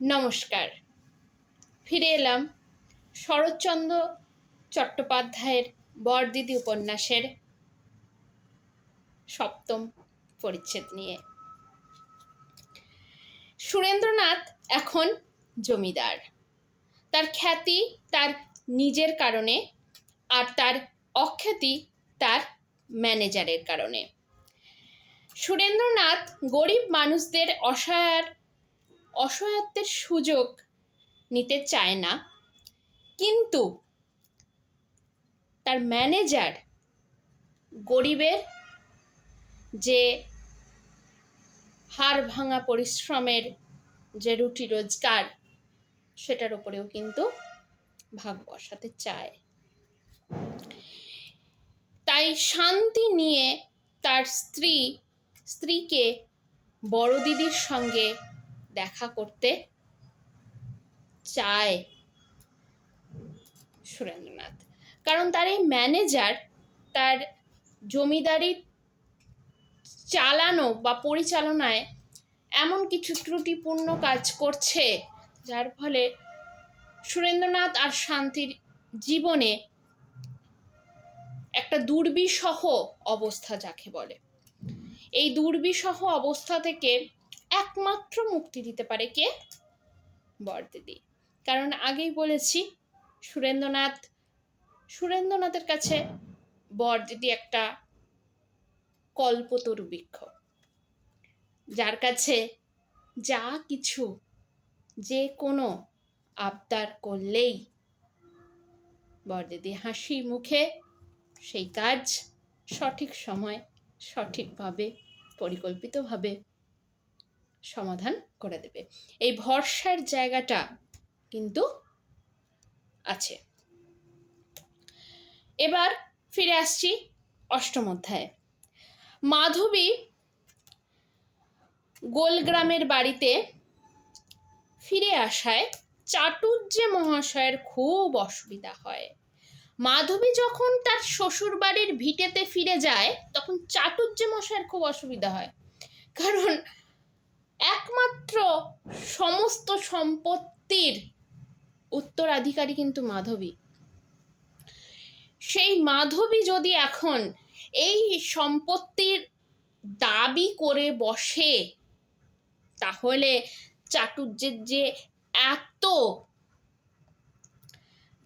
নমস্কার। ফিরে এলাম শরৎচন্দ্র চট্টোপাধ্যায়ের বরদিদি উপন্যাসের সপ্তম পরিচ্ছেদ নিয়ে। সুরেন্দ্রনাথ এখন জমিদার। তার খ্যাতি তার নিজের কারণে আর তার অখ্যাতি তার ম্যানেজারের কারণে। সুরেন্দ্রনাথ গরিব মানুষদের অসহায় অসহায়ত্বের সুযোগ নিতে চায় না। কিন্তু তার ম্যানেজার গরিবের যে হাড় ভাঙা পরিশ্রমের যে রুটি রোজগার, সেটার উপরেও কিন্তু ভাগ বসাতে চায়। তাই শান্তি নিয়ে তার স্ত্রী, স্ত্রীকে বড় দিদির সঙ্গে দেখা করতে চায় সুরেন্দ্রনাথ। কারণ তার এই ম্যানেজার তার জমিদারি চালানো বা পরিচালনায় এমন কিছু ত্রুটিপূর্ণ কাজ করছে, যার ফলে সুরেন্দ্রনাথ আর শান্তির জীবনে একটা দুর্বিষহ অবস্থা যাকে বলে। এই দুর্বিষহ অবস্থা থেকে একমাত্র মুক্তি দিতে পারে কে? বরদিদি। কারণ আগেই বলেছি, সুরেন্দ্রনাথ, সুরেন্দ্রনাথের কাছে বরদিদি একটা কল্পতরু বৃক্ষ। যার কাছে যা কিছু যে কোনো আবদার করলেই বরদিদি হাসি মুখে সেই কাজ সঠিক সময় সঠিকভাবে, পরিকল্পিতভাবে সমাধান করে দেবে। এই ভরসার জায়গাটা কিন্তু আছে। এবার ফিরে আসছি অষ্টম অধ্যায়ে। মাধবী গোলগ্রামের বাড়িতে ফিরে আসায় চাটুর্যে মহাশয়ের খুব অসুবিধা হয়। মাধবী যখন তার শ্বশুর বাড়ির ভিটেতে ফিরে যায়, তখন চাটুর্যে মশাইয়ের খুব অসুবিধা হয়। কারণ একমাত্র সমস্ত সম্পত্তির উত্তরাধিকারী কিন্তু মাধবী। সেই মাধবী যদি এখন এই সম্পত্তির দাবি করে বসে, তাহলে চাটুর্যের যে এত,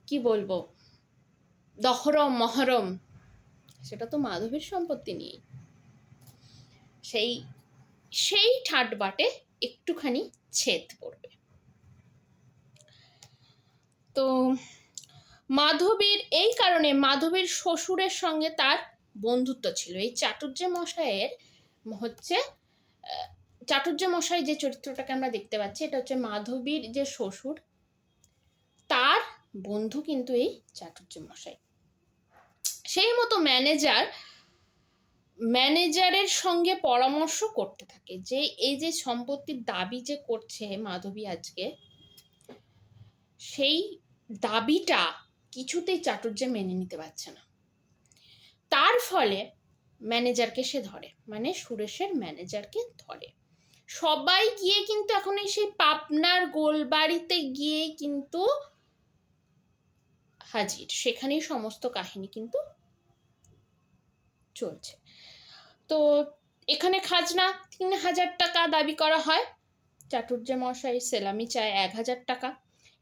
কি বলব, দহরম, মহরম, সেটা তো মাধবীর সম্পত্তি নিয়ে সেই সেই ঠাট বাটে একটুখানি ছেদ পড়বে। তো মাধবীর, এই কারণে মাধবীর শ্বশুরের সঙ্গে তার বন্ধুত্ব ছিল। এই চাটুর্য মশাইয়ের হচ্ছে চাটুর্য মশাই যে চরিত্রটাকে আমরা দেখতে পাচ্ছি, এটা হচ্ছে মাধবীর যে শ্বশুর, তার বন্ধু কিন্তু এই চাটুর্য মশাই। সেই মতো ম্যানেজার ম্যানেজারের সঙ্গে পরামর্শ করতে থাকে যে, এই যে সম্পত্তির দাবি যে করছে মাধবী আজকে, সেই দাবিটা কিছুতেই চাটুর্যে মেনে নিতে পারছে না। তার ফলে ম্যানেজারকে সে ধরে মানে সুরেশের ম্যানেজারকে ধরে। সবাই গিয়ে কিন্তু এখন এই সেই পাবনার গোলবাড়িতে গিয়ে কিন্তু হাজির। সেখানেই সমস্ত কাহিনী কিন্তু চলছে। তো এখানে খাজনা তিন হাজার টাকা দাবি করা হয়। চাটুর্য মশাই সেলামি চায় এক হাজার টাকা।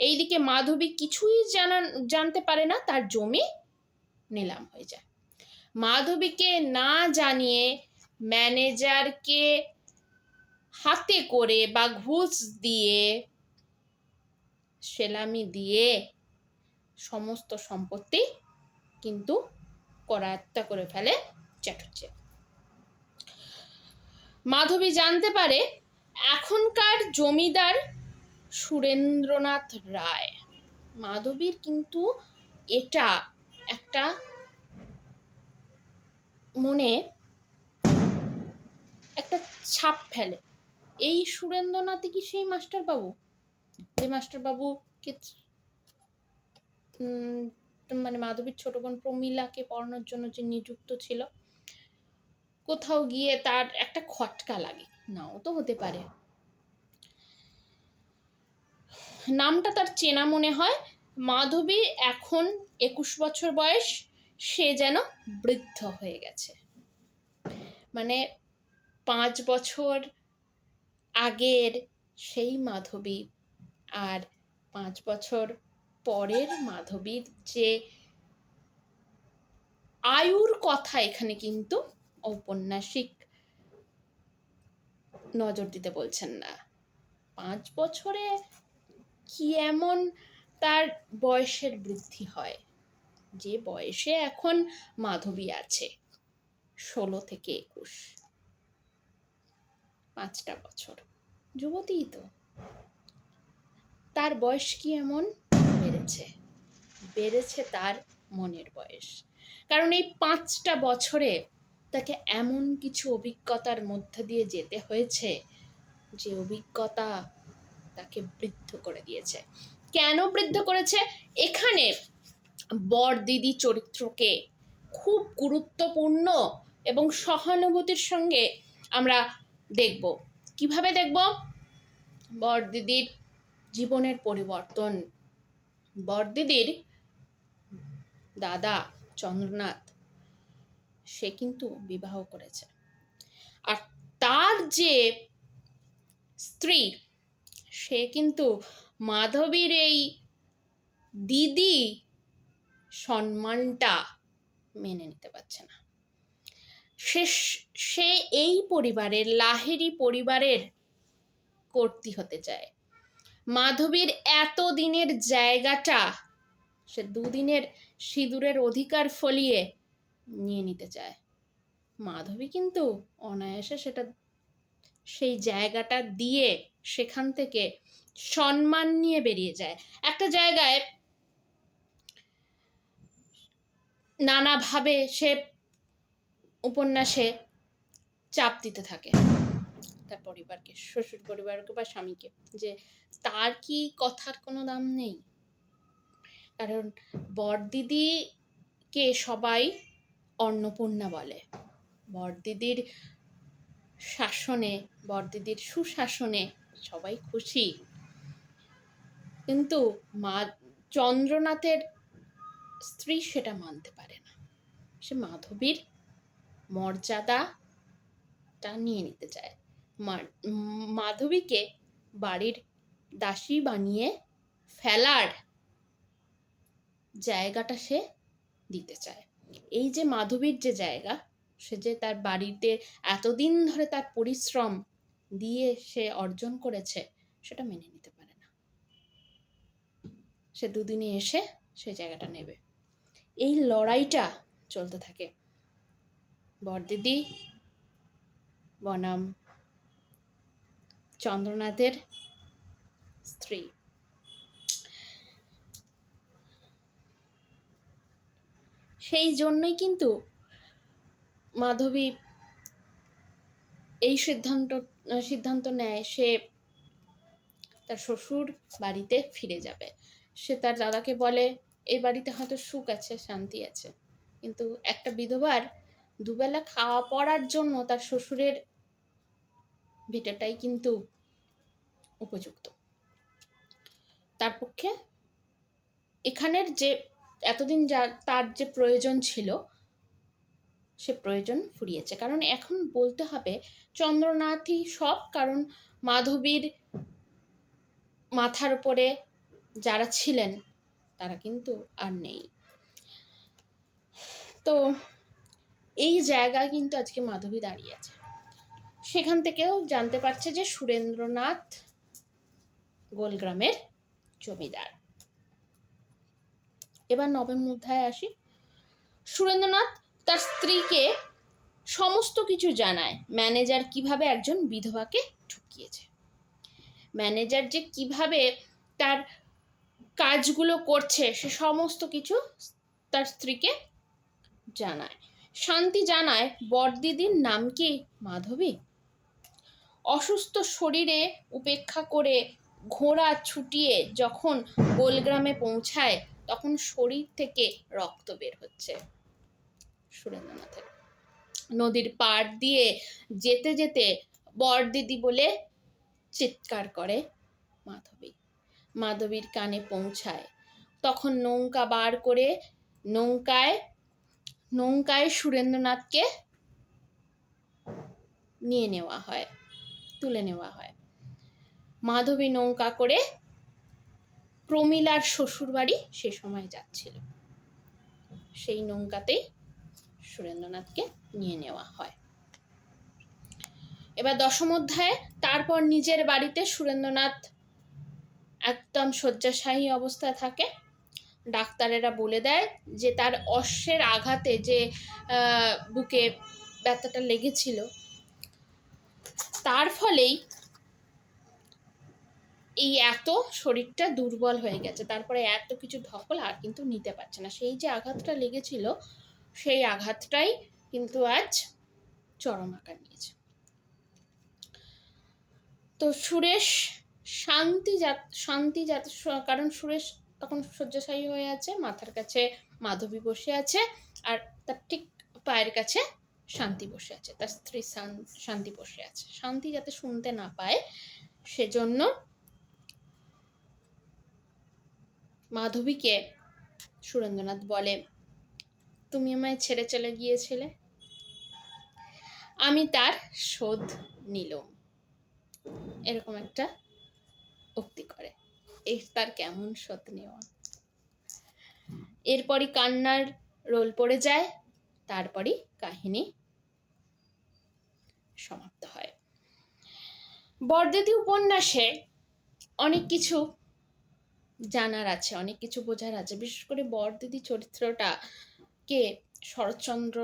এইদিকে মাধবী কিছুই জানান, জানতে পারে না, তার জমি নিলাম হয়ে যায়। মাধবীকে না জানিয়ে ম্যানেজারকে হাতে করে বা ঘুষ দিয়ে সেলামি দিয়ে সমস্ত সম্পত্তি কিন্তু করায়ত্তা করে ফেলে চাটুর্যে। মাধবী জানতে পারে এখনকার জমিদার সুরেন্দ্রনাথ রায়। মাধবীর কিন্তু এটা একটা মনে একটা ছাপ ফেলে। এই সুরেন্দ্রনাথই কি সেই মাস্টার বাবু যে মাস্টার বাবুকে মানে মাধবীর ছোট বোন প্রমীলাকে পড়ানোর জন্য যে নিযুক্ত ছিল। কোথাও গিয়ে তার একটা খটকা লাগে। নাও তো হতে পারে। নামটা তার চেনা মনে হয়। মাধবী এখন একুশ বছর বয়স, সে যেন বৃদ্ধ হয়ে গেছে। মানে পাঁচ বছর আগের সেই মাধবী আর পাঁচ বছর পরের মাধবীর যে আয়ুর কথা এখানে কিন্তু ঔপন্যাসিক নজর দিতে বলছেন না। পাঁচ বছরে কি এমন তার বয়সের বৃদ্ধি হয়? যে বয়সে এখন মাধবী আছে, ষোলো থেকে একুশ। পাঁচটা বছর। যুবতীই তো। তার বয়স কি এমন? বেড়েছে। বেড়েছে তার মনের বয়স। কারণ এই পাঁচটা বছরে তাকে এমন কিছু অভিজ্ঞতার মধ্যে দিয়ে যেতে হয়েছে যে অভিজ্ঞতা তাকে বৃদ্ধ করে দিয়েছে। কেন বৃদ্ধ করেছে? এখানে বর দিদি চরিত্রকে খুব গুরুত্বপূর্ণ এবং সহানুভূতির সঙ্গে আমরা দেখব। কীভাবে দেখব? বর দিদির জীবনের পরিবর্তন। বর দিদির দাদা চন্দ্রনাথ সে কিন্তু বিবাহ করেছে। আর তার যে স্ত্রী, সে কিন্তু মাধবীর এই দিদি সম্মানটা মেনে নিতে পারছে না। সে সে এই পরিবারের লাহেরি পরিবারের কর্তি হতে চায়। মাধবীর এত দিনের জায়গাটা, সে দুদিনের সিঁদুরের অধিকার ফলিয়ে নিয়ে নিতে চায়। মাধবী কিন্তু অনায়াসে সেটা, সেই জায়গাটা দিয়ে সেখান থেকে সম্মান নিয়ে বেরিয়ে যায়। একটা জায়গায় নানাভাবে সে উপন্যাসে চাপ দিতে থাকে তার পরিবারকে, শ্বশুর পরিবারকে বা স্বামীকে যে তার কি কথার কোনো দাম নেই। কারণ বরদিদিকে সবাই অন্নপূর্ণা বলে। বরদিদির শাসনে, বরদিদির সুশাসনে সবাই খুশি। কিন্তু মা, চন্দ্রনাথের স্ত্রী সেটা মানতে পারে না। সে মাধবীর মর্যাদাটা নিয়ে নিতে চায়। মাধবীকে বাড়ির দাসী বানিয়ে ফেলার জায়গাটা সে দিতে চায়। এই যে মাধবীর যে জায়গা, সে যে তার বাড়িতে এতদিন ধরে তার পরিশ্রম দিয়ে সে অর্জন করেছে, সেটা মেনে নিতে পারে না। সে দুদিনে এসে সেই জায়গাটা নেবে। এই লড়াইটা চলতে থাকে। বরদিদি, বনাম, চন্দ্রনাথের স্ত্রী। সেই জন্যই কিন্তু মাধবী এই সিদ্ধান্ত সিদ্ধান্ত নেয় সে তার শ্বশুর বাড়িতে ফিরে যাবে। সে তার দাদাকে বলে, এই বাড়িতে হয়তো সুখ আছে, শান্তি আছে। কিন্তু একটা বিধবার দুবেলা খাওয়া পড়ার জন্য তার শ্বশুরের ভিটাটাই কিন্তু উপযুক্ত। তার পক্ষে এখানের যে এতদিন যা, তার যে প্রয়োজন ছিল, সে প্রয়োজন ফুরিয়েছে। কারণ এখন বলতে হবে, চন্দ্রনাথই সব, কারণ মাধবীর মাথার উপরে যারা ছিলেন, তারা কিন্তু আর নেই। তো, এই জায়গায় কিন্তু আজকে মাধবী দাঁড়িয়ে আছে। সেখান থেকেও জানতে পারছে যে সুরেন্দ্রনাথ গোলগ্রামের জমিদার। এবার নবম অধ্যায় আসি। সুরেন্দ্রনাথ তার স্ত্রীকে সমস্ত কিছু জানায়। ম্যানেজার কীভাবে একজন বিধবাকে ঠকিয়েছে? ম্যানেজার যে কীভাবে তার কাজগুলো করছে, সে সমস্ত কিছু তার স্ত্রীকে জানায়। শান্তি জানায়, বরদিদির নাম কি মাধবী? অসুস্থ শরীরে উপেক্ষা করে ঘোড়া ছুটিয়ে যখন গোলগ্রামে পৌঁছায় তখন শরীর থেকে রক্ত বের হচ্ছে। সুরেন্দ্রনাথের। নদীর পাড় দিয়ে যেতে যেতে বরদিদি বলে চিৎকার করে মাধবী। মাধবীর কানে পৌঁছায়। তখন নৌকা বার করে নৌকায় নৌকায় সুরেন্দ্রনাথকে নিয়ে নেওয়া হয়, তুলে নেওয়া হয়। মাধবী নৌকা করে প্রমিলার শ্বশুরবাড়ি সে সময় যাচ্ছিল। সেই নৌকাতেই সুরেন্দ্রনাথকে নিয়ে নেওয়া হয়। এবার দশম অধ্যায়ে তারপর নিজের বাড়িতে সুরেন্দ্রনাথ একদম শয্যাশায়ী অবস্থায় থাকে। ডাক্তারেরা বলে দেয় যে, তার অশ্বের আঘাতে যে বুকে ব্যথাটা লেগেছিল, তার ফলেই এই এত শরীরটা দুর্বল হয়ে গেছে, তারপরে এত কিছু ধকল আর কিন্তু নিতে পারছে না। সেই যে আঘাতটা লেগেছিল, সেই আঘাতটাই কিন্তু আজ চরম আকার নিয়েছে। তো সুরেশ শান্তি জাত শান্তি জাত, কারণ সুরেশ তখন শয্যাশায়ী হয়ে আছে, মাথার কাছে মাধবী বসে আছে, আর তার ঠিক পায়ের কাছে শান্তি বসে আছে, তার স্ত্রী শান- শান্তি বসে আছে। শান্তি যাতে শুনতে না পায়, সেজন্য মাধবীকে সুরেন্দ্রনাথ বলে, তুমি আমায় ছেড়ে চলে গিয়েছিলে? আমি তার শোধ নিলাম। এরকম একটা উক্তি করে। এই তার কেমন শোধ নেওয়া? এরপরই কান্নার রোল পড়ে যায়, তারপরই কাহিনী সমাপ্ত হয়। বরদেদি উপন্যাসে অনেক কিছু জানার আছে, অনেক কিছু বোঝার আছে। বিশেষ করে বরদিদি চরিত্রটা কে? শরৎচন্দ্র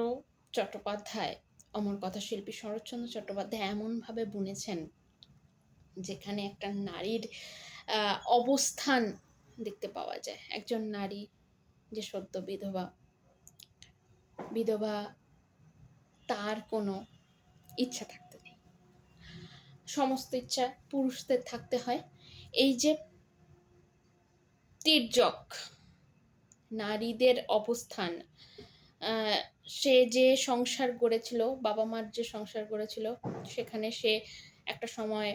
চট্টোপাধ্যায়, অমর কথা শিল্পী শরৎচন্দ্র চট্টোপাধ্যায় এমনভাবে বুনেছেন, যেখানে একটা নারীর অবস্থান দেখতে পাওয়া যায়। একজন নারী যে সদ্য বিধবা বিধবা তার কোনো ইচ্ছা থাকতে নেই। সমস্ত ইচ্ছা পুরুষদের থাকতে হয়। এই যে তির্যক নারীদের অবস্থান। সে যে সংসার গড়েছিল, বাবা মার যে সংসার গড়েছিল, সেখানে সে একটা সময়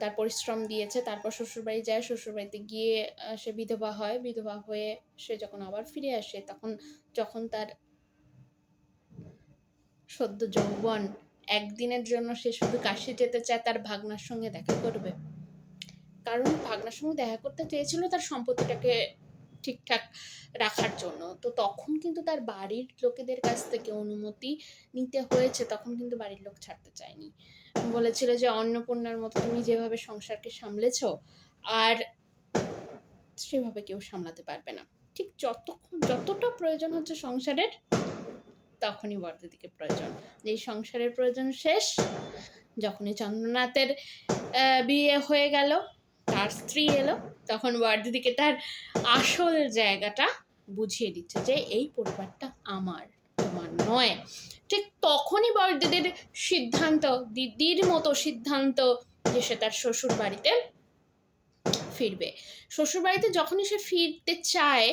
তার পরিশ্রম দিয়েছে, তারপর শ্বশুরবাড়ি যায়, শ্বশুরবাড়িতে গিয়ে সে বিধবা হয়, বিধবা হয়ে সে যখন আবার ফিরে আসে, তখন, যখন তার সদ্য যৌবন, একদিনের জন্য সে শুধু কাশি যেতে চায়, তার ভাগনার সঙ্গে দেখা করবে। কারণ ভাগনার সঙ্গে দেখা করতে চেয়েছিল তার সম্পত্তিটাকে ঠিকঠাক রাখার জন্য। তো তখন কিন্তু তার বাড়ির লোকেদের কাছ থেকে অনুমতি নিতে হয়েছে, তখন কিন্তু বাড়ির লোক ছাড়তে চায়নি। বলেছিল যে, অন্নপূর্ণার মতো তুমি যেভাবে সংসারকে সামলেছ, আর সেভাবে কেউ সামলাতে পারবে না। ঠিক যতক্ষণ, যতটা প্রয়োজন হচ্ছে সংসারের, তখনই বরদিদিকে প্রয়োজন। যেই সংসারের প্রয়োজন শেষ, যখনই চন্দ্রনাথের বিয়ে হয়ে গেল তার স্ত্রী এলো, তখন বরদিদিকে তার আসল জায়গাটা বুঝিয়ে দিচ্ছে যে এই পরিবারটা আমার, তোমার নয়। ঠিক তখনই বরদিদির সিদ্ধান্ত, দিদির মতো সিদ্ধান্ত যে সে তার শ্বশুর বাড়িতে ফিরবে। শ্বশুর বাড়িতে যখনই সে ফিরতে চায়,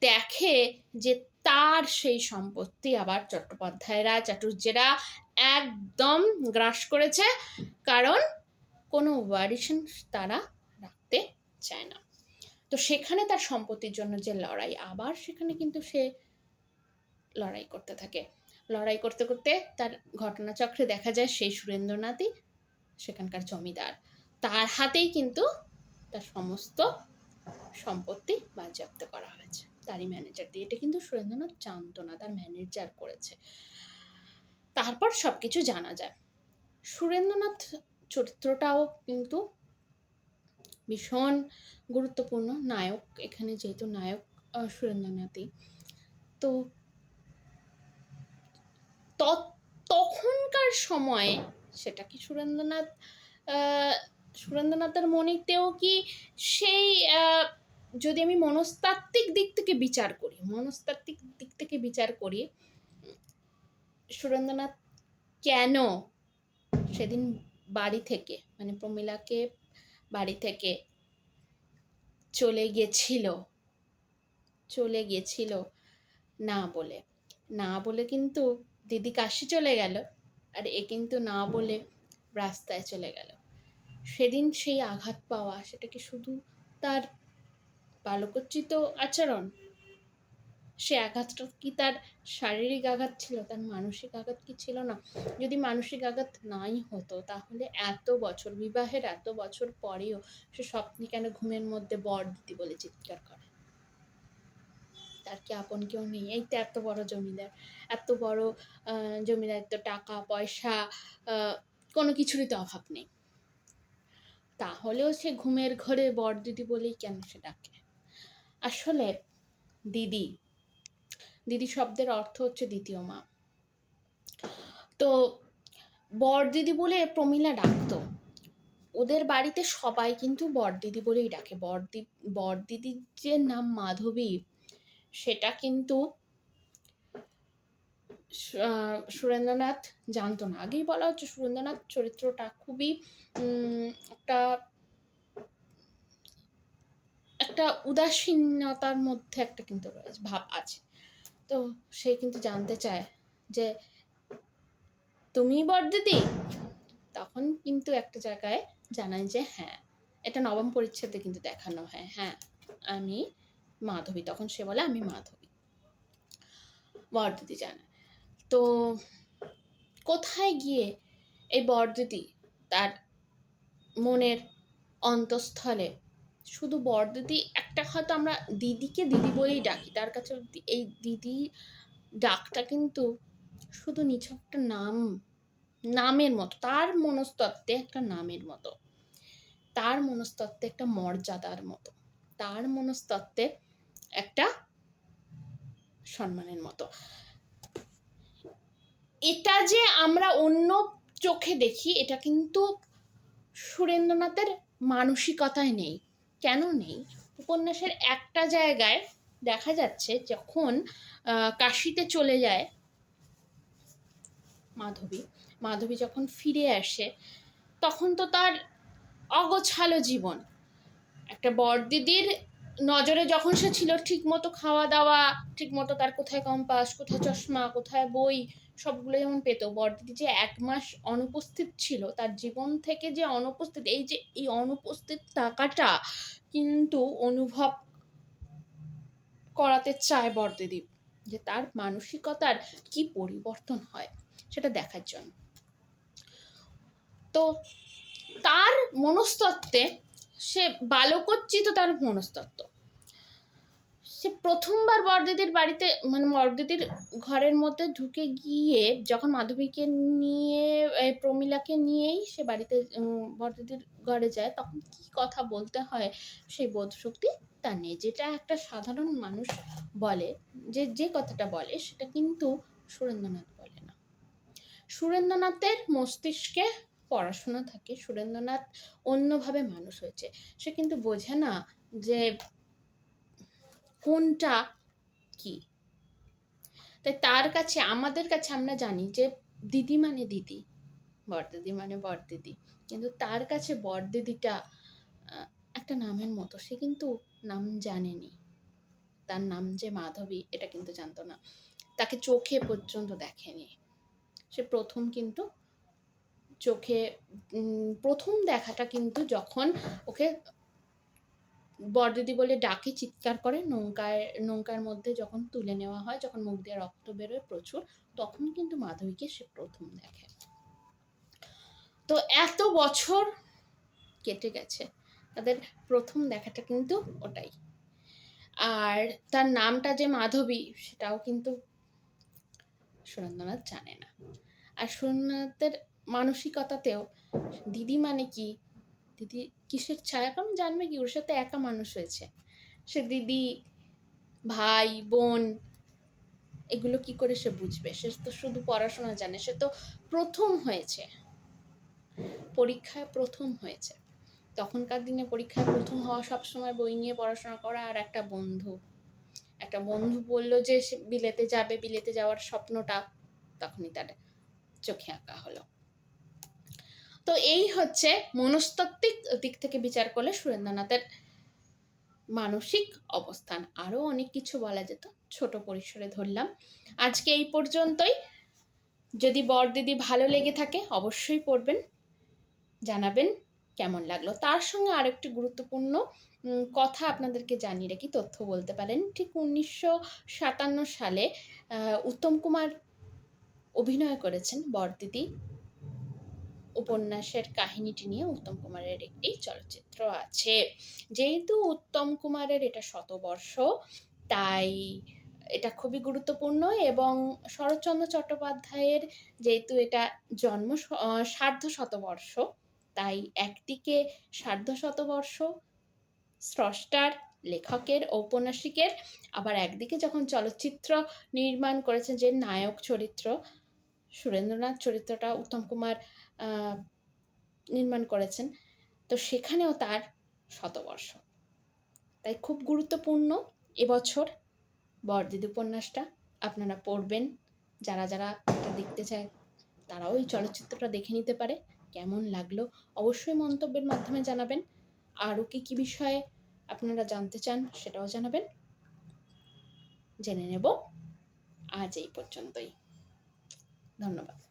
দেখে যে তার সেই সম্পত্তি আবার চট্টোপাধ্যায়রা চাটুর্যেরা একদম গ্রাস করেছে। কারণ কোনো ওয়ারিশন তারা রাখতে চায় না। তো সেখানে তার সম্পত্তির জন্য যে লড়াই, আবার সেখানে কিন্তু সে লড়াই করতে থাকে। লড়াই করতে করতে তার ঘটনাচক্রে দেখা যায় সেই সুরেন্দ্রনাথই সেখানকার জমিদার। তার হাতেই কিন্তু তার সমস্ত সম্পত্তি বাজেয়াপ্ত করা হয়েছে। তারই ম্যানেজার দিয়ে। এটা কিন্তু সুরেন্দ্রনাথ জানতো না, তার ম্যানেজার করেছে। তারপর সব কিছু জানা যায়। সুরেন্দ্রনাথ চরিত্রটাও কিন্তু ভীষণ গুরুত্বপূর্ণ নায়ক, এখানে যেহেতু নায়ক সুরেন্দ্রনাথই। তো তখনকার সময়ে সেটা কি সুরেন্দ্রনাথ সুরেন্দ্রনাথের মনেতেও কি সেই যদি আমি মনস্তাত্ত্বিক দিক থেকে বিচার করি, মনস্তাত্ত্বিক দিক থেকে বিচার করি, সুরেন্দ্রনাথ কেন সেদিন বাড়ি থেকে মানে প্রমিলাকে বাড়ি থেকে চলে গেছিল। চলে গেছিল না বলে। না বলে কিন্তু দিদি কাশি চলে গেল আর এ কিন্তু না বলে রাস্তায় চলে গেল। সেদিন সেই আঘাত পাওয়া, সেটা কি শুধু তার বালকোচিত আচরণ সে আঘাতটা কি তার শারীরিক আঘাত ছিল, তার মানসিক আঘাত কি ছিল না? যদি মানসিক আঘাত নাই হতো, তাহলে এত বছর, বিবাহের এত বছর পরেও সে স্বপ্নে কেন ঘুমের মধ্যে বর দিদি বলে চিৎকার করে? তার কি আপন কেউ নেই? এই তো এত বড় জমিদার, এত বড় জমিদার তো টাকা, পয়সা কোনো কিছুরই তো অভাব নেই। তাহলেও সে ঘুমের ঘরে বর দিদি বলেই কেন সে ডাকে? আসলে দিদি দিদি শব্দের অর্থ হচ্ছে দ্বিতীয় মা। তো বর দিদি বলে প্রমিলা ডাকতো। ওদের বাড়িতে সবাই কিন্তু বর দিদি বলেই ডাকে। বরদি বর দিদির যে নাম মাধবী, সেটা কিন্তু সুরেন্দ্রনাথ জানতো না। আগেই বলা হচ্ছে সুরেন্দ্রনাথ চরিত্রটা খুবই একটা একটা উদাসীনতার মধ্যে একটা কিন্তু ভাব আছে। তো সে কিন্তু জানতে চায় যে তুমি বর দিদি? তখন কিন্তু একটা জায়গায় জানায় যে হ্যাঁ এটা নবম পরিচ্ছেদে কিন্তু দেখানো হয়। হ্যাঁ আমি মাধবী। তখন সে বলে, আমি মাধবী। বরদিদি জানে তো কোথায় গিয়ে এই বরদিদি তার মনের অন্তঃস্থলে শুধু বর দিদি, একটা হয়তো আমরা দিদিকে দিদি বলেই ডাকি। তার কাছে এই দিদি ডাকটা কিন্তু শুধু নিছক একটা নাম, নামের মতো, তার মনস্তত্ত্বে একটা নামের মতো, তার মনস্তত্ত্বে একটা মর্যাদার মতো, তার মনস্তত্ত্বে একটা সম্মানের মতো। এটা যে আমরা অন্য চোখে দেখি, এটা কিন্তু সুরেন্দ্রনাথের মানসিকতায় নেই। কেন নেই? উপন্যাসের একটা জায়গায় দেখা যাচ্ছে যখন কাশিতে চলে যায় মাধবী। মাধবী যখন ফিরে আসে, তখন তো তার অগোছালো জীবন। একটা বড়দিদির নজরে যখন সে ছিল ঠিক মতো খাওয়া দাওয়া ঠিক মতো তার কোথায় কম্পাস, কোথায় চশমা, কোথায় বই, সবগুলো যেমন পেত বড়দিদি যে এক মাস অনুপস্থিত ছিল, তার জীবন থেকে যে অনুপস্থিত, এই যে এই অনুপস্থিত টাকাটা কিন্তু অনুভব করাতে চায় বরদেদীপ যে তার মানসিকতার কি পরিবর্তন হয় সেটা দেখার জন্য। তো তার মনস্তত্ত্বে সে বালকোচ্চিত তার মনস্তত্ত্ব। সে প্রথমবার বরদিদির বাড়িতে মানে বরদিদির ঘরের মধ্যে ঢুকে গিয়ে যখন মাধবীকে নিয়ে প্রমিলাকে নিয়েই সে বাড়িতে উম, বরদিদির ঘরে যায় তখন কি কথা বলতে হয় সেই বোধশক্তি তা নেই। যেটা একটা সাধারণ মানুষ বলে যে যে কথাটা বলে সেটা কিন্তু সুরেন্দ্রনাথ বলে না। সুরেন্দ্রনাথের মস্তিষ্কে পড়াশোনা থাকে সুরেন্দ্রনাথ অন্যভাবে মানুষ হয়েছে। সে কিন্তু বোঝে না যে কোনটা কি? তাই তার কাছে, আমাদের কাছে আমরা জানি যে দিদি মানে দিদি, বরদিদি মানে বরদিদি। কিন্তু তার কাছে বরদিদিটা একটা নামের মতো। সে কিন্তু নাম জানেনি। তার নাম যে মাধবী, এটা কিন্তু জানতো না। তাকে চোখে পর্যন্ত দেখেনি। সে প্রথম কিন্তু চোখে প্রথম দেখাটা কিন্তু যখন ওকে বরদিদি বলে ডাকে, চিৎকার করে, নৌকায়, নৌকার মধ্যে যখন তুলে নেওয়া হয়, যখন মুখ দিয়ে রক্ত বেরোয় প্রচুর, তখন কিন্তু মাধবীকে সে প্রথম দেখে। তো এত বছর কেটে গেছে, তাদের প্রথম দেখাটা কিন্তু ওটাই। আর তার নামটা যে মাধবী, সেটাও কিন্তু সুরেন্দ্রনাথ জানে না। আর সুরেন্দ্রনাথের মানসিকতাতেও দিদি মানে কি দিদি কিসের ছায়া? কারণ জানবে কি, ওর সাথে একা মানুষ হয়েছে। সে দিদি, ভাই, বোন, এগুলো কি করে সে বুঝবে? সে তো শুধু পড়াশোনা জানে, সে তো প্রথম হয়েছে। পরীক্ষায় প্রথম হয়েছে। তখনকার দিনে পরীক্ষায় প্রথম হওয়া সবসময় বই নিয়ে পড়াশোনা করা আর একটা বন্ধু। একটা বন্ধু বলল যে সে বিলেতে যাবে, বিলেতে যাওয়ার স্বপ্নটা তখনই তার চোখে আঁকা হলো। তো এই হচ্ছে মনস্তাত্ত্বিক দিক থেকে বিচার করলে সুরেন্দ্রনাথের মানসিক অবস্থান। আরও অনেক কিছু বলা যেত, ছোট পরিসরে ধরলাম। আজকে এই পর্যন্তই। যদি বরদিদি ভালো লেগে থাকে, অবশ্যই পড়বেন, জানাবেন কেমন লাগল। তার সঙ্গে আরেকটি গুরুত্বপূর্ণ কথা আপনাদেরকে জানিয়ে রাখি, তথ্য বলতে পারেন। ঠিক উনিশশো সাতান্ন সালে উত্তম কুমার অভিনয় করেছেন বরদিদি। উপন্যাসের কাহিনীটি নিয়ে উত্তম কুমারের একটি চলচ্চিত্র আছে। যেহেতু উত্তম কুমারের এটা শতবর্ষ, তাই এটা খুবই গুরুত্বপূর্ণ এবং শরৎচন্দ্র চট্টোপাধ্যায়ের যেহেতু এটা জন্ম সার্ধ শতবর্ষ, তাই একদিকে সার্ধ শতবর্ষ স্রষ্টার, লেখকের, ঔপন্যাসিকের, আবার একদিকে যখন চলচ্চিত্র নির্মাণ করেছেন যে নায়ক চরিত্র, সুরেন্দ্রনাথ চরিত্রটা উত্তম কুমার নির্মাণ করেছেন। তো সেখানেও তার শতবর্ষ। তাই খুব গুরুত্বপূর্ণ এবছর বরদিদি উপন্যাসটা আপনারা পড়বেন। যারা যারা এটা দেখতে চায়, তারাও এই চলচ্চিত্রটা দেখে নিতে পারে। কেমন লাগল অবশ্যই মন্তব্যের মাধ্যমে জানাবেন। আরও কী কী বিষয়ে আপনারা জানতে চান সেটাও জানাবেন। জেনে নেব। আজ এই পর্যন্তই। ধন্যবাদ।